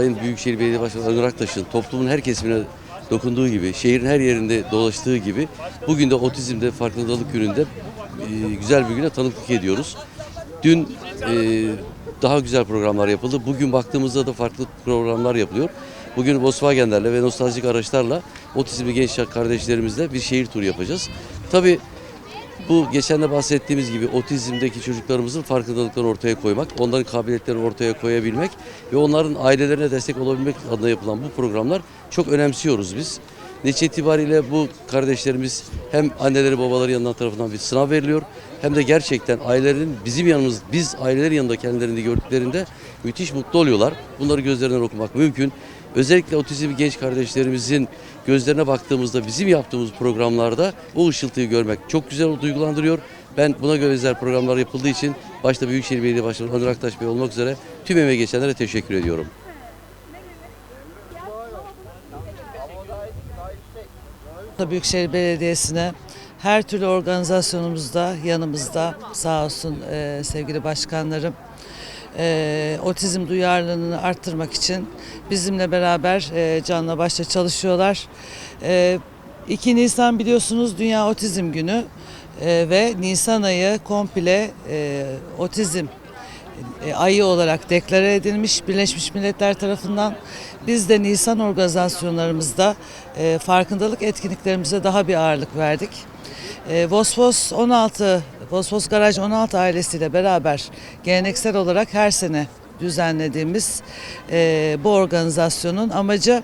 Sayın Büyükşehir Belediye Başkanı Ömer Aktaş'ın toplumun her kesimine dokunduğu gibi, şehrin her yerinde dolaştığı gibi bugün de otizmde farkındalık gününde e, güzel bir güne tanıklık ediyoruz. Dün e, daha güzel programlar yapıldı. Bugün baktığımızda da farklı programlar yapılıyor. Bugün Volkswagen'lerle ve nostaljik araçlarla otizmli genç kardeşlerimizle bir şehir turu yapacağız. Tabii bu geçen de bahsettiğimiz gibi otizmdeki çocuklarımızın farkındalıklarını ortaya koymak, onların kabiliyetlerini ortaya koyabilmek ve onların ailelerine destek olabilmek adına yapılan bu programlar çok önemsiyoruz biz. Netice itibariyle bu kardeşlerimiz hem anneleri babaları yanından tarafından bir sınav veriliyor hem de gerçekten ailelerinin bizim yanımız, biz ailelerin yanında kendilerini gördüklerinde müthiş mutlu oluyorlar. Bunları gözlerinden okumak mümkün. Özellikle otizmli genç kardeşlerimizin gözlerine baktığımızda bizim yaptığımız programlarda o ışıltıyı görmek çok güzel duygulandırıyor. Ben buna göre özel programlar yapıldığı için başta Büyükşehir Belediye Başkanı Onur Aktaş Bey olmak üzere tüm emeği geçenlere teşekkür ediyorum. Büyükşehir Belediyesi'ne her türlü organizasyonumuzda yanımızda sağ olsun e, sevgili başkanlarım e, otizm duyarlılığını arttırmak için bizimle beraber e, canla başla çalışıyorlar. E, 2 Nisan biliyorsunuz Dünya Otizm Günü e, ve Nisan ayı komple e, otizm e, ayı olarak deklare edilmiş Birleşmiş Milletler tarafından. Biz de Nisan organizasyonlarımızda e, farkındalık etkinliklerimize daha bir ağırlık verdik. E, Vosvos 16, Vosvos Garaj 16 ailesiyle beraber geleneksel olarak her sene düzenlediğimiz e, bu organizasyonun amacı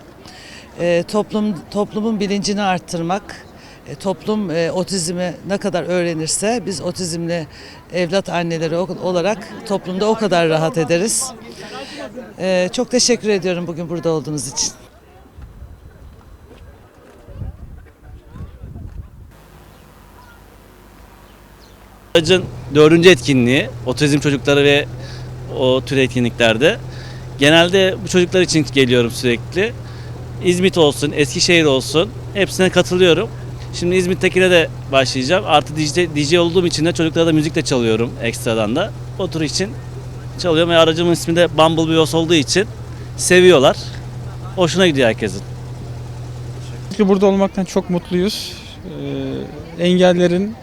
e, toplum toplumun bilincini arttırmak, e, toplum e, otizmi ne kadar öğrenirse biz otizmli evlat anneleri olarak toplumda o kadar rahat ederiz. E, çok teşekkür ediyorum bugün burada olduğunuz için. Aracın dördüncü etkinliği otizm çocukları ve o tür etkinliklerde. Genelde bu çocuklar için geliyorum sürekli. İzmit olsun, Eskişehir olsun hepsine katılıyorum. Şimdi İzmit'tekine de başlayacağım. Artı DJ, DJ olduğum için de çocuklara da müzik de çalıyorum ekstradan da. O tür için çalıyorum ve aracımın ismi de Bumblebee Bus olduğu için seviyorlar. Hoşuna gidiyor herkesin. Çünkü burada olmaktan çok mutluyuz. Ee, engellerin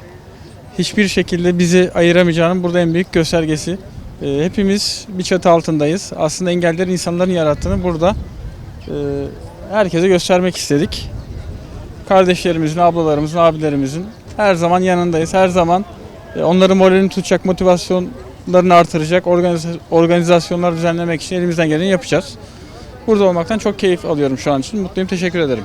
hiçbir şekilde bizi ayıramayacağının burada en büyük göstergesi. Ee, hepimiz bir çatı altındayız. Aslında engellerin insanların yarattığını burada e, herkese göstermek istedik. Kardeşlerimizin, ablalarımızın, abilerimizin her zaman yanındayız. Her zaman e, onların moralini tutacak, motivasyonlarını artıracak organiz- organizasyonlar düzenlemek için elimizden geleni yapacağız. Burada olmaktan çok keyif alıyorum şu an için. Mutluyum, teşekkür ederim.